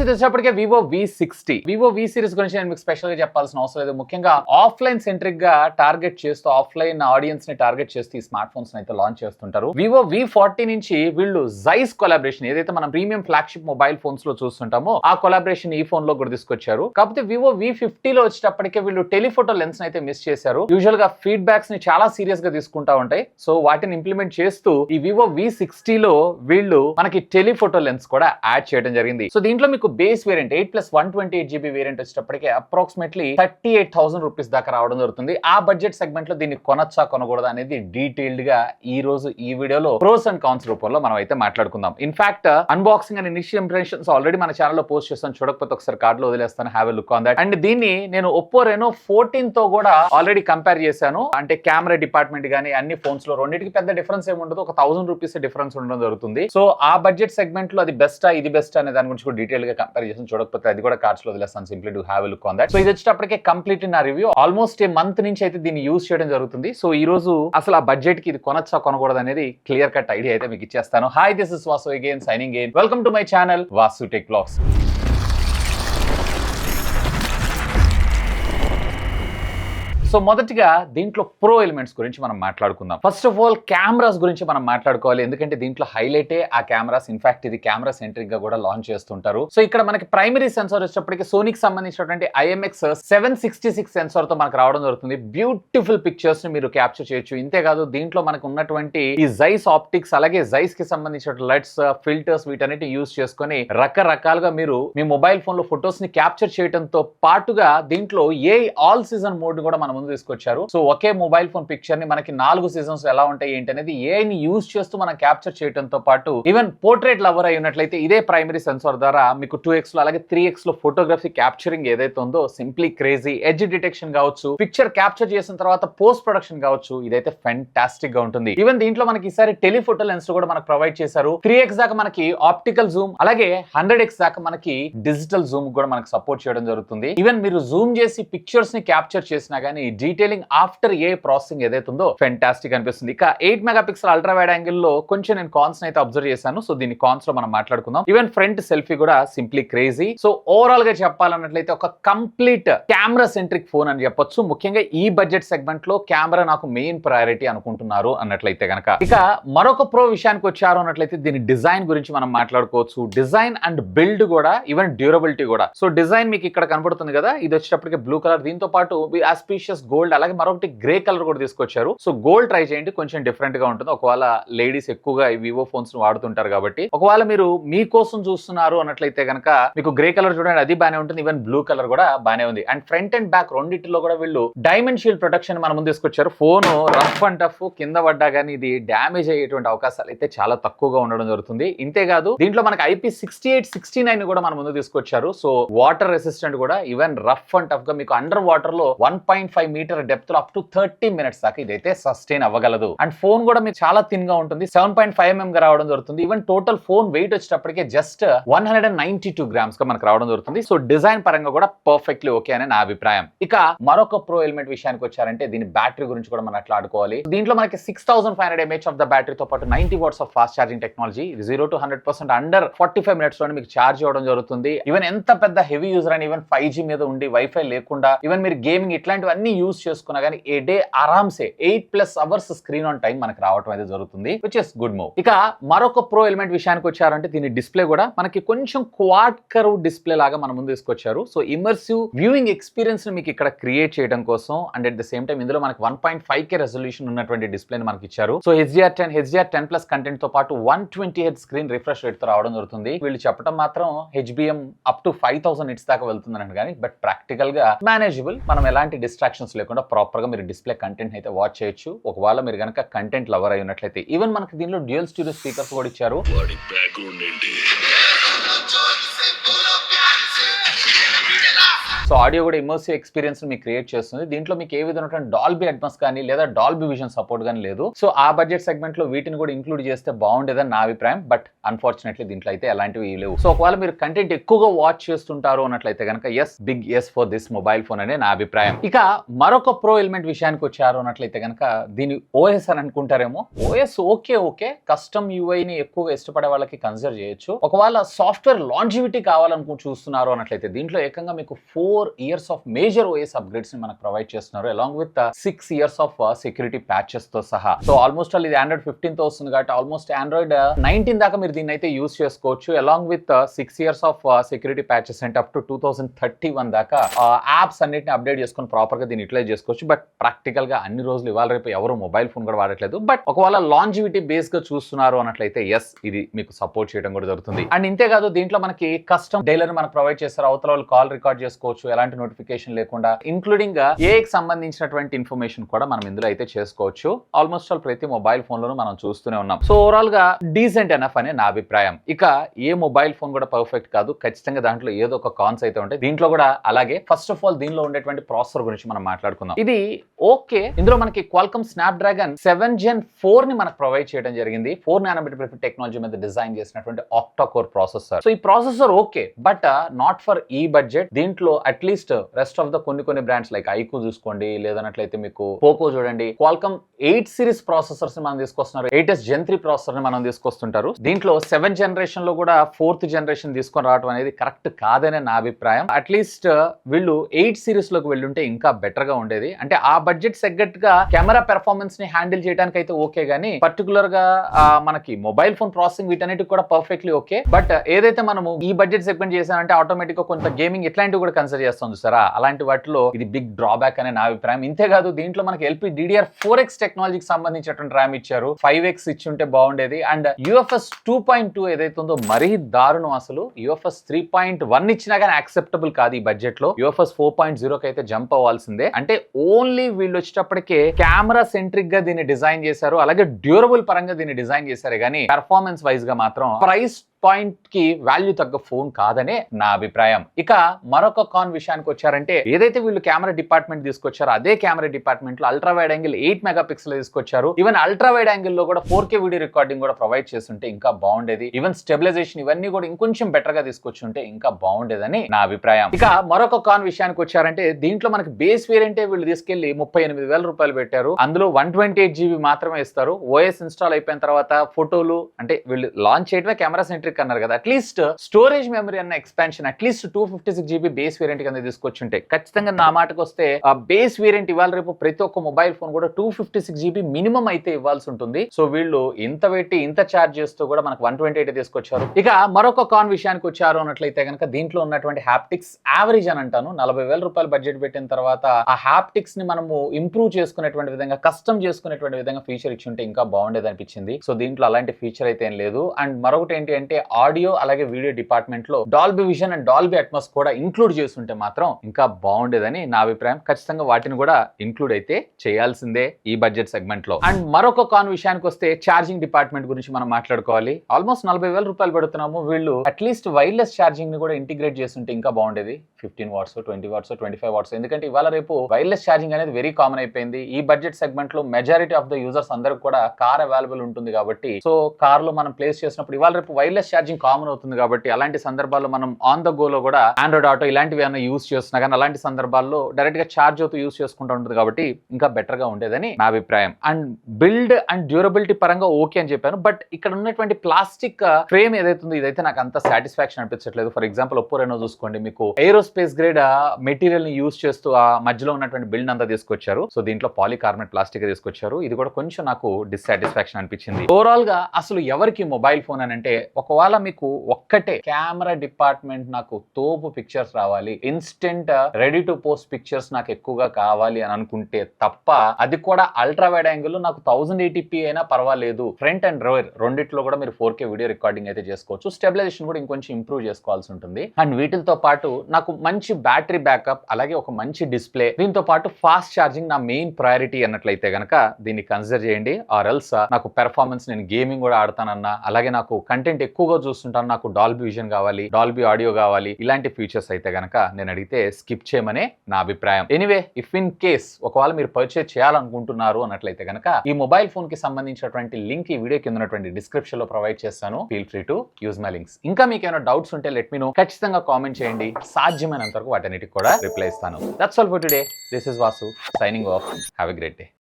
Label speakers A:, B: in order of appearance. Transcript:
A: Series వచ్చేప్పటికే Vivo V sixty Vivo V series గురించి నేను మీకు స్పెషల్గా చెప్పాల్సిన అవసరం లేదు. ముఖ్యంగా ఆఫ్లైన్ సెంట్రిక్గా టార్గెట్ చేస్తూ ఆఫ్లైన్ ఆడియన్స్ని టార్గెట్ చేస్తూ ఈ స్మార్ట్ ఫోన్స్ అయితే లాంచ్ చేస్తుంటారు. వివో వి ఫార్టీ నుంచి వీళ్ళు జైస్ కొలాబరేషన్ ఏదైతే మనం ప్రీమియం ఫ్లాగ్షిప్ మొబైల్ ఫోన్స్లో చూస్తుంటామో ఆ కొలాబరేషన్ ఈ ఫోన్లో కూడా తీసుకొచ్చారు. కాకపోతే వివో వి ఫిఫ్టీలో వచ్చేటప్పటికే వీళ్ళు టెలిఫోటో లెన్స్ అయితే మిస్ చేశారు. యూజువల్గా ఫీడ్బ్యాక్స్ని చాలా సీరియస్గా తీసుకుంటా ఉంటాయి. సో వాటిని ఇంప్లిమెంట్ చేస్తూ ఈ వివో వి సిక్స్టీలో వీళ్ళు మనకి టెలిఫోటో లెన్స్ కూడా యాడ్ చేయడం జరిగింది. సో దీంట్లో మీకు base variant eight plus one twenty eight GB variant వచ్చేటప్పటికి approximately thirty eight thousand rupees దాకా రావడం జరుగుతుంది. ఆ బడ్జెట్ సెగ్మెంట్లో దీన్ని కొనొచ్చా కొనకూడదా అనేది డీటెయిల్డ్గా ఈ రోజు ఈ వీడియోలో ప్రోస్ అండ్ కాన్స్ రూపంలో మనం అయితే మాట్లాడుకుందాం. In fact unboxing and initial impressions already మన ఛానల్లో పోస్ట్ చేస్తాను. చూడకపోతే ఒకసారి కార్డులో వదిలేస్తాను. Have a look on that. And దీన్ని నేను ఒప్పో రెనో ఫోర్టీన్తో కూడా ఆల్రెడీ కంపేర్ చేశాను. అంటే కెమెరా డిపార్ట్మెంట్ గానీ అన్ని ఫోన్స్లో రెండింటికి పెద్ద డిఫరెన్స్ ఏముండదు ఉండదు. ఒక థౌసండ్ రూపీస్ డిఫరెన్స్ ఉండడం జరుగుతుంది. సో ఆ బడ్జెట్ సెగ్మెంట్లో అది బెస్టా ఇది బెస్ట్ అనే దాని గురించి కూడా డీటెయిల్గా కంపారిజన్ చూడకపోతే అది కూడా కార్డ్స్లో వదిలేస్తాను. Simply to have look on that so ఇది వచ్చేటప్పటికే కంప్లీట్ నా రివ్యూ ఆల్మోస్ట్ ఏ మంత్ నుంచి అయితే దీన్ని యూస్ చేయడం జరుగుతుంది. సో ఈ రోజు అసలు ఆ బడ్జెట్కి ఇది కొనొచ్చా కొనకూడదు అనేది క్లియర్ కట్ ఐడియా అయితే మీకు ఇచ్చేస్తాను. Hi this is Vasu again signing game welcome to my channel Vasu tech blogs so మొదటిగా దీంట్లో ప్రో ఎలిమెంట్స్ గురించి మనం మాట్లాడుకుందాం. ఫస్ట్ ఆఫ్ ఆల్ కెమెరాస్ గురించి మనం మాట్లాడుకోవాలి. ఎందుకంటే దీంట్లో హైలైటే ఆ కెమెరాస్ ఇన్ఫాక్ట్ ఇది కెమెరా సెంట్రిక్గా కూడా లాంచ్ చేస్తుంటారు. సో ఇక్కడ మనకి ప్రైమరీ సెన్సార్ వచ్చేటప్పటికి సోనిక్ సంబంధించినటువంటి ఐఎంఎక్స్ సెవెన్ సిక్స్టీ సిక్స్ సెన్సార్తో మనకు రావడం జరుగుతుంది. బ్యూటిఫుల్ పిక్చర్స్ని మీరు క్యాప్చర్ చేయొచ్చు. ఇంతేకాదు దీంట్లో మనకు ఉన్నటువంటి ఈ జైస్ ఆప్టిక్స్ అలాగే జైస్కి సంబంధించిన లైట్స్ ఫిల్టర్స్ వీటన్నిటి యూస్ చేసుకొని రకరకాలుగా మీరు మీ మొబైల్ ఫోన్లో ఫొటోస్ని క్యాప్చర్ చేయడంతో పాటుగా దీంట్లో ఏ ఆల్ సీజన్ మోడ్ కూడా మనం ముందు తీసుకొచ్చారు. సో ఒకే మొబైల్ ఫోన్ పిక్చర్ని మనకి నాలుగు సీజన్స్ ఎలా ఉంటాయి ఏంటి అనేది ఏని యూజ్ చేస్తూ మనం క్యాప్చర్ చేయడంతో పాటు ఈవెన్ పోర్ట్రేట్ లవర్ అయి ఉన్నట్లయితే ఇదే ప్రైమరీ సెన్సార్ ద్వారా మీకు టూ ఎక్స్లో అలాగే త్రీ ఎక్స్లో ఫోటోగ్రఫీ క్యాప్చరింగ్ ఏదైతే ఉందో సింప్లీ క్రేజీ ఎడ్జ్ డిటెక్షన్ కావచ్చు పిక్చర్ క్యాప్చర్ చేసిన తర్వాత పోస్ట్ ప్రొడక్షన్ కావచ్చు ఇదైతే ఫెంటాస్టిక్గా ఉంటుంది. ఈవెన్ దీంట్లో మనకి ఈసారి టెలిఫోటో లెన్స్ కూడా మనకు ప్రొవైడ్ చేశారు. త్రీ ఎక్స్ దాకా మనకి ఆప్టికల్ జూమ్ అలాగే హండ్రెడ్ ఎక్స్ దాకా మనకి డిజిటల్ జూమ్ కూడా మనకు సపోర్ట్ చేయడం జరుగుతుంది. ఈవెన్ మీరు జూమ్ చేసి పిక్చర్స్ని క్యాప్చర్ చేసినా గానీ డీటెయిలింగ్ ఆఫ్టర్ ఏ ప్రాసెసింగ్ ఏదైతే ఉందో ఫెంటాస్టిక్ అనిపిస్తుంది. ఇక eight mega pixel ultra wide యాంగిల్లో కొంచెం నేను కాన్స్ అయితే అబ్జర్వ్ చేశాను. సో దీని కాన్స్లో మనం మాట్లాడుకుందాం. ఈవెన్ ఫ్రంట్ సెల్ఫీ కూడా సింప్లీ క్రేజీ సో ఓవరాల్గా చెప్పాలన్నట్లయితే ఒక కంప్లీట్ కెమెరా సెంట్రిక్ ఫోన్ అని చెప్పొచ్చు. ముఖ్యంగా ఈ బడ్జెట్ సెగ్మెంట్లో కెమెరా నాకు మెయిన్ ప్రయారిటీ అనుకుంటున్నారు అన్నట్లయితే కనుక ఇక మరొక ప్రో విషయానికి వచ్చారు అన్నట్లయితే దీని డిజైన్ గురించి మనం మాట్లాడుకోవచ్చు. డిజైన్ అండ్ బిల్డ్ కూడా ఈవెన్ డ్యూరబిలిటీ కూడా. సో డిజైన్ మీకు ఇక్కడ కనబడుతుంది కదా? ఇది వచ్చేటప్పటికి బ్లూ కలర్ దీంతో పాటు ఆస్పీషియస్ గోల్డ్ అలాగే మరొకటి గ్రే కలర్ కూడా తీసుకొచ్చారు. సో గోల్డ్ ట్రై చేయండి కొంచెం డిఫరెంట్గా ఉంటుంది. ఒకవేళ లేడీస్ ఎక్కువగా ఈ వివో ఫోన్స్ వాడుతుంటారు కాబట్టి. ఒకవేళ మీరు మీకోసం చూస్తున్నారు అన్నట్లయితే కనుక మీకు గ్రే కలర్ చూడండి అది బానే ఉంటుంది. ఈవెన్ బ్లూ కలర్ కూడా బానే ఉంది. అండ్ ఫ్రంట్ అండ్ బ్యాక్ రెండింటిలో కూడా వీళ్ళు డైమండ్ షీల్డ్ ప్రొటెక్షన్ మన ముందు తీసుకొచ్చారు. ఫోన్ రఫ్ అండ్ టఫ్ కింద పడ్డా కానీ ఇది డ్యామేజ్ అయ్యేటువంటి అవకాశాలు అయితే చాలా తక్కువగా ఉండడం జరుగుతుంది. ఇంతేకాదు దీంట్లో మనకి IP sixty eight sixty nine కూడా మన ముందు తీసుకొచ్చారు. సో వాటర్ రెసిస్టెంట్ కూడా ఈవెన్ రఫ్ అండ్ టఫ్గా మీకు అండర్ వాటర్లో వన్ పాయింట్ ఫైవ్ మీటర్ డెప్త్లో అప్ టు థర్టీ మినిట్స్ దాకా ఇదైతే సస్టైన్ అవ్వగలదు. అండ్ ఫోన్ కూడా మీకు చాలా థిన్గా ఉంటుంది. సెవెన్ పాయింట్ ఫైవ్ ఎంఎం గా రావడం జరుగుతుంది. Even total phone weight వచ్చేటప్పటికే just one hundred and ninety two గ్రామ్స్గా మనకు రావడం జరుగుతుంది. సో డిజైన్ పరంగా కూడా పర్ఫెక్ట్లీ ఓకే అని నా అభిప్రాయం. ఇక మరొక ప్రో ఎలిమెంట్ విషయానికి వచ్చారంటే దీని బ్యాటరీ గురించి కూడా మనం అట్లా ఆడుకోవాలి. దీంట్లో మనకి six thousand five hundred M H of బ్యాటరీతో పాటు ninety watts of fast charging technology. Zero to hundred percent under forty five మినిట్స్లోనే మీకు ఛార్జ్ ఇవ్వడం జరుగుతుంది. ఈవెన్ ఎంత పెద్ద హెవీ యూజర్ అని ఈవెన్ ఫైవ్ జీ మీద ఉండి వైఫై లేకుండా ఈవెన్ మీరు గేమింగ్ ఇట్లాంటివన్నీ యూస్ చేసుకున్నా కానీ a day ఆరామ్సే eight plus hours screen on time మనకి రావడం అయితే జరుగుతుంది విచ్ ఇస్ గుడ్ మూవ్ ఇక మరొక ప్రో ఎలిమెంట్ విషయానికి వచ్చారంటే దీని డిస్ప్లే కూడా మనకి కొంచెం క్వాడ్ కర్వ్ డిస్ప్లే లాగా మన ముందు తీసుకొచ్చారు. సో ఇమర్సివ్ వ్యూయింగ్ ఎక్స్పీరియన్స్ని మీకు ఇక్కడ క్రియేట్ చేయడం కోసం and at the same time ఇందులో మనకి one point five K resolution ఉన్నటువంటి డిస్ప్లే మనకి ఇచ్చారు. So HDR ten HDR ten plus కంటెంట్తో పాటు వన్ ట్వంటీ హెడ్ స్క్రీన్ రిఫ్రెష్ రేట్తో రావడం జరుగుతుంది. వీళ్ళు చెప్పడం మాత్రం HBM up to five thousand nits దాకా వెళ్తుందని కానీ బట్ ప్రాక్టికల్గా మేనేజబుల్ మనం ఎలాంటి డిస్ట్రాక్షన్స్ లేకుండా ప్రాపర్గా మీరు డిస్ప్లే కంటెంట్ అయితే వాచ్ చేయొచ్చు. ఒకవేళ మీరు కనుక కంటెంట్ లవర్ అయి ఉన్నట్లయితే. ఈవెన్ మనకి దీనిలో డ్యూయల్ స్టూడియో స్పీకర్స్ కూడా ఇచ్చారు. సో ఆడియో కూడా ఇమర్సివ్ ఎక్స్పీరియన్స్ మీకు క్రియేట్ చేస్తుంది. దీంట్లో మీకు ఏ విధమైన డాల్బీ అడ్మస్ కానీ లేదా డాల్బీ విజన్ సపోర్ట్ కానీ లేదు. సో ఆ బడ్జెట్ సెగ్మెంట్లో వీటిని కూడా ఇంక్లూడ్ చేస్తే బాగుండేదని నా అభిప్రాయం. బట్ అన్ఫార్చునేట్లీ దీంట్లో అయితే ఎలాంటివి లేవు. సో ఒకవేళ మీరు కంటెంట్ ఎక్కువగా వాచ్ చేస్తుంటారు అన్నట్లయితే కనుక yes big yes for this mobile phone అనే నా అభిప్రాయం. ఇక మరొక ప్రో ఎలిమెంట్ విషయానికి వచ్చారు అన్నట్లయితే కనుక దీని ఓఎస్ అని అనుకుంటారేమో? OS okay okay custom UI ని ఎక్కువగా ఇష్టపడే వాళ్ళకి కన్సిడర్ చేయొచ్చు. ఒకవేళ సాఫ్ట్వేర్ లాంజివిటీ కావాలనుకుని చూస్తున్నారు అన్నట్లయితే దీంట్లో ఏకంగా మీకు four years of major OS అప్గ్రేడ్స్ని మనకు ప్రొవైడ్ చేస్తున్నారు along with six years of security ప్యాచెస్తో సహా. సో ఆల్మోస్ట్ ఆల్ ఇది ఆండ్రాయిడ్ ఫిఫ్టీన్తో వస్తుంది కాబట్టి ఆల్మోస్ట్ ఆండ్రాయిడ్ నైన్టీన్ దాకా మీరు దీన్ని అయితే యూస్ చేసుకోవచ్చు. Along with six years of security patches అంటే up to two thousand thirty one దాకా uh, యాప్స్ అన్నిటిని అప్డేట్ చేసుకొని ప్రాపర్గా దీన్ని యూటిలైజ్ చేసుకోవచ్చు. బట్ ప్రాక్టికల్గా అన్ని రోజులు ఇవాళ రేపు ఎవరు మొబైల్ ఫోన్ కూడా వాడట్లేదు. బట్ ఒకవేళ లాంజివిటీ బేస్గా చూస్తున్నారు అన్నట్లయితే ఎస్ ఇది మీకు సపోర్ట్ చేయడం కూడా జరుగుతుంది. అండ్ ఇంతేకాదు దీంట్లో మనకి కస్టమ్ డైలర్ మనకు ప్రొవైడ్ చేస్తారు. అవతల వాళ్ళు కాల్ రికార్డ్ చేసుకోవచ్చు ఎలాంటి నోటిఫికేషన్ లేకుండా ఇంక్లూడింగ్ ఏకి సంబంధించినటువంటి ఇన్ఫర్మేషన్ కూడా మనం ఇందులో అయితే చేసుకోవచ్చు. ఆల్మోస్ట్ ఆల్ ప్రతి మొబైల్ ఫోన్ లోను మనం చూస్తూనే ఉన్నాం. సో ఓవరాల్గా డీసెంట్ ఎనఫ్ అనే నా అభిప్రాయం. ఇక ఏ మొబైల్ ఫోన్ కూడా పర్ఫెక్ట్ కాదు. ఖచ్చితంగా దాంట్లో ఏదో ఒక కాన్స్ అయితే ఉంటాయి. దీంట్లో కూడా అలాగే ఫస్ట్ ఆఫ్ ఆల్ దీనిలో ఉండేటువంటి ప్రాసెసర్ గురించి మనం మాట్లాడుకుందాం. ఇది ఓకే ఇందులో మనకి Qualcomm Snapdragon seven gen ఫోర్ని మనకు ప్రొవైడ్ చేయడం జరిగింది. ఫోర్ నానోమీటర్ టెక్నాలజీ మీద డిజైన్ చేసినటువంటి ఆక్టాకోర్ ప్రాసెసర్ సో ఈ processor okay but not for ఈ బడ్జెట్ దీంట్లో at at least rest of the కొన్ని కొన్ని బ్రాండ్స్ లైక్ ఐకు చూసుకోండి లేదన్నట్లయితే మీకు పోకో చూడండి. క్వాల్కమ్ ఎయిట్ సిరీస్ ప్రాసెసర్స్ని మనం తీసుకొస్తున్నారు. ఎయిట్ ఎస్ జెన్ త్రీ ప్రాసెసర్ని మనం తీసుకొస్తుంటారు. దీంట్లో సెవెన్ జనరేషన్లో కూడా ఫోర్త్ జనరేషన్ తీసుకొని రావడం అనేది కరెక్ట్ కాదనే నా అభిప్రాయం. అట్లీస్ట్ uh, వీళ్ళు ఎయిట్ సిరీస్లోకి వెళ్ళుంటే ఇంకా బెటర్గా ఉండేది. అంటే ఆ బడ్జెట్ సెగ్గట్గా కెమెరా పెర్ఫార్మెన్స్ని హ్యాండిల్ చేయడానికి అయితే ఓకే గానీ పర్టికులర్గా మనకి మొబైల్ ఫోన్ ప్రాసెసింగ్ వీటన్నిటికి కూడా పర్ఫెక్ట్లీ ఓకే బట్ ఏదైతే మనము ఈ బడ్జెట్ సెగ్మెంట్ చేశామంటే ఆటోమేటిక్గా కొంత గేమింగ్ ఇట్లాంటివి కూడా కన్సిడర్ చేస్తుంది చూసారా అలాంటి వాటిలో ఇది బిగ్ డ్రాబ్యాక్ అనే నా అభిప్రాయం. ఇంతేకాదు దీంట్లో మనకి ఎల్పీ డిడిఆర్ ఫోర్ ఎక్స్ టెక్నాలజీకి సంబంధించినటువంటి ర్యామ్ ఇచ్చారు. ఫైవ్ ఎక్స్ ఇచ్చి ఉంటే బాగుండేది. And UFS two point two ఏదైతే ఉందో మరీ దారుణం అసలు. యూఎఫ్ఎస్ త్రీ పాయింట్ వన్ ఇచ్చినా కానీ యాక్సెప్టబుల్ కాదు ఈ బడ్జెట్లో. యూఎఫ్ఎస్ ఫోర్ పాయింట్ జీరోకి అయితే జంప్ అవ్వాల్సిందే. అంటే ఓన్లీ వీళ్ళు వచ్చేటప్పటికే కెమెరా సెంట్రిక్గా దీన్ని డిజైన్ చేశారు. అలాగే డ్యూరబుల్ పరంగా దీన్ని డిజైన్ చేశారు. కానీ పెర్ఫార్మెన్స్ వైజ్గా మాత్రం ప్రైస్ పాయింట్కి వాల్యూ తగ్గ ఫోన్ కాదనే నా అభిప్రాయం. ఇక మరొక కాన్ విషయానికి వచ్చారంటే ఏదైతే వీళ్ళు కెమెరా డిపార్ట్మెంట్ తీసుకొచ్చారో అదే కెమెరా డిపార్ట్మెంట్లో ultra wide angle eight mega pixel తీసుకొచ్చారు. ఈవెన్ అల్ట్రా వైడ్ యాంగిల్లో కూడా ఫోర్ కే వీడియో రికార్డింగ్ కూడా ప్రొవైడ్ చేస్తుంటే ఇంకా బాగుండేది. ఈవెన్ స్టెబిలైజేషన్ ఇవన్నీ కూడా ఇంకొంచెం బెటర్గా తీసుకొచ్చి ఉంటే ఇంకా బాగుండేదని నా అభిప్రాయం. ఇక మరొక కాన్ విషయానికి వచ్చారంటే దీంట్లో మనకి బేస్ వేరియంటే వీళ్ళు తీసుకెళ్ళి ముప్పై ఎనిమిది వేల రూపాయలు పెట్టారు. అందులో వన్ ట్వంటీ ఎయిట్ జీబీ మాత్రమే ఇస్తారు. ఓఎస్ ఇన్స్టాల్ అయిపోయిన తర్వాత ఫోటోలు అంటే వీళ్ళు లాంచ్ చేయడమే కెమెరా ఎలక్ట్రిక్ అన్నారు కదా. అట్లీస్ట్ స్టోరేజ్ మెమరీ అన్న expansion at least two fifty six GB base variant కింద తీసుకొచ్చుంటే ఖచ్చితంగా నా మాటకు వస్తే ఆ బేస్ వేరియంట్ ఇవాళ రేపు ప్రతి ఒక్క మొబైల్ ఫోన్ కూడా two fifty six GB minimum అయితే ఇవ్వాల్సి ఉంటుంది. సో వీళ్ళు ఇంత పెట్టి ఇంత ఛార్జ్ చేస్తూ కూడా మనకు వన్ ట్వంటీ ఎయిట్ తీసుకొచ్చారు. ఇక మరొక కాన్ విషయానికి వచ్చారు అన్నట్లయితే కనుక దీంట్లో ఉన్నటువంటి హ్యాప్టిక్స్ యావరేజ్ అని అంటాను. నలభై వేల రూపాయలు బడ్జెట్ పెట్టిన తర్వాత ఆ హ్యాప్టిక్స్ని మనము ఇంప్రూవ్ చేసుకునేటువంటి విధంగా కస్టమ్ చేసుకునేటువంటి విధంగా ఫీచర్ ఇచ్చి ఉంటే ఇంకా బాగుండేది అనిపించింది. సో దీంట్లో అలాంటి ఫీచర్ అయితే ఏం లేదు. అండ్ మరొకటి ఏంటి అంటే ఆడియో అలాగే వీడియో డిపార్ట్మెంట్లో Dolby Vision and Dolby Atmos కూడా ఇంక్లూడ్ చేస్తుంటే మాత్రం ఇంకా బాగుండేదని నా అభిప్రాయం. ఖచ్చితంగా వాటిని కూడా ఇంక్లూడ్ అయితే చేయాల్సిందే ఈ బడ్జెట్ సెగ్మెంట్లో అండ్ మరొక కాన్ విషయానికి వస్తే ఛార్జింగ్ డిపార్ట్మెంట్ గురించి మనం మాట్లాడుకోవాలి. ఆల్మోస్ట్ నలభై వేల రూపాయలు పెడుతున్నాము. వీళ్ళు అట్లీస్ట్ వైర్లెస్ ఛార్జింగ్ని కూడా ఇంటిగ్రేట్ చేస్తుంటే ఇంకా బాగుండేది. Fifteen watts twenty watts twenty five watts. ఎందుకంటే ఇవాళ రేపు వైర్లెస్ ఛార్జింగ్ అనేది వెరీ కామన్ అయిపోయింది. ఈ బడ్జెట్ సెగ్మెంట్లో మెజారిటీ ఆఫ్ ద యూజర్స్ అందరికి కూడా కార్ అవైలబుల్ ఉంటుంది కాబట్టి సో కార్లో మనం ప్లేస్ చేసినప్పుడు ఇవాళ రేపు వైర్లెస్ ఛార్జింగ్ కామన్ అవుతుంది కాబట్టి అలాంటి సందర్భాల్లో మనం ఆన్ ద గోలో కూడా ఆండ్రాయిడ్ ఆటో ఇలాంటివి ఏమైనా యూస్ చేస్తున్నా కానీ అలాంటి సందర్భాల్లో డైరెక్ట్గా ఛార్జ్ అవుతూ యూస్ చేసుకుంటూ ఉంటుంది కాబట్టి ఇంకా బెటర్గా ఉండేదని నా అభిప్రాయం. అండ్ బిల్డ్ అండ్ డ్యూరబిలిటీ పరంగా ఓకే అని చెప్పాను. బట్ ఇక్కడ ఉన్నటువంటి ప్లాస్టిక్ ఫ్రేమ్ ఏదైతుందో ఇదైతే నాకు అంత సాటిస్ఫాక్షన్ అనిపించట్లేదు. ఫర్ ఎగ్జాంపుల్ ఒప్పో రెనో చూసుకోండి. మీకు ఏరోస్పేస్ గ్రేడ్ మెటీరియల్ని యూస్ చేస్తూ ఆ మధ్యలో ఉన్నటువంటి బిల్డ్ అంతా తీసుకొచ్చారు. సో దీంట్లో పాలికార్బనేట్ ప్లాస్టిక్ తీసుకొచ్చారు. ఇది కూడా కొంచెం నాకు డిస్సాటిస్ఫాక్షన్ అనిపించింది. ఓవరాల్గా అసలు ఎవరికి మొబైల్ ఫోన్ అని అంటే ఒక ఒకవేళ మీకు ఒక్కటే కెమెరా డిపార్ట్మెంట్ నాకు తోపు పిక్చర్స్ రావాలి. Instant ready to post pictures నాకు ఎక్కువగా కావాలి అని అనుకుంటే తప్ప అది కూడా అల్ట్రా వైడ్ యాంగిల్ నాకు థౌసండ్ ఎయిటీపీ అయినా పర్వాలేదు. ఫ్రంట్ అండ్ రోయర్ రెండిట్లో కూడా మీరు ఫోర్ కే వీడియో రికార్డింగ్ అయితే చేసుకోవచ్చు. స్టెబిలైజేషన్ కూడా ఇంకొంచెం ఇంప్రూవ్ చేసుకోవాల్సి ఉంటుంది. అండ్ వీటితో పాటు నాకు మంచి బ్యాటరీ బ్యాకప్ అలాగే ఒక మంచి డిస్ప్లే దీంతో పాటు ఫాస్ట్ ఛార్జింగ్ నా మెయిన్ ప్రయారిటీ అన్నట్లయితే కనుక దీన్ని కన్సిడర్ చేయండి. ఆర్ ఎల్స్ నాకు పెర్ఫార్మెన్స్ నేను గేమింగ్ కూడా ఆడతానన్నా అలాగే నాకు కంటెంట్ ఎక్కువ ఎక్కువగా చూస్తుంటాను. నాకు డాల్బీ విజన్ కావాలి డాల్బీ ఆడియో కావాలి ఇలాంటి ఫీచర్స్ అయితే గనక నేను అడిగితే స్కిప్ చేయమనే నా అభిప్రాయం. ఎనీవే ఇఫ్ ఇన్ కేస్ ఒకవేళ మీరు పర్చేజ్ చేయాలనుకుంటున్నారు అన్నట్లయితే గనక ఈ మొబైల్ ఫోన్కి సంబంధించినటువంటి లింక్ ఈ వీడియో కింద ఉన్నటువంటి డిస్క్రిప్షన్లో ప్రొవైడ్ చేస్తాను. Feel free to use my links ఇంకా మీకు ఏమైనా డౌట్స్ ఉంటే లెట్ మీ నో ఖచ్చితంగా కామెంట్ చేయండి. సాధ్యమైనంత వరకు వాటన్నిటికి కూడా రిప్లై ఇస్తాను. That's all for today this is Vasu signing off have a great day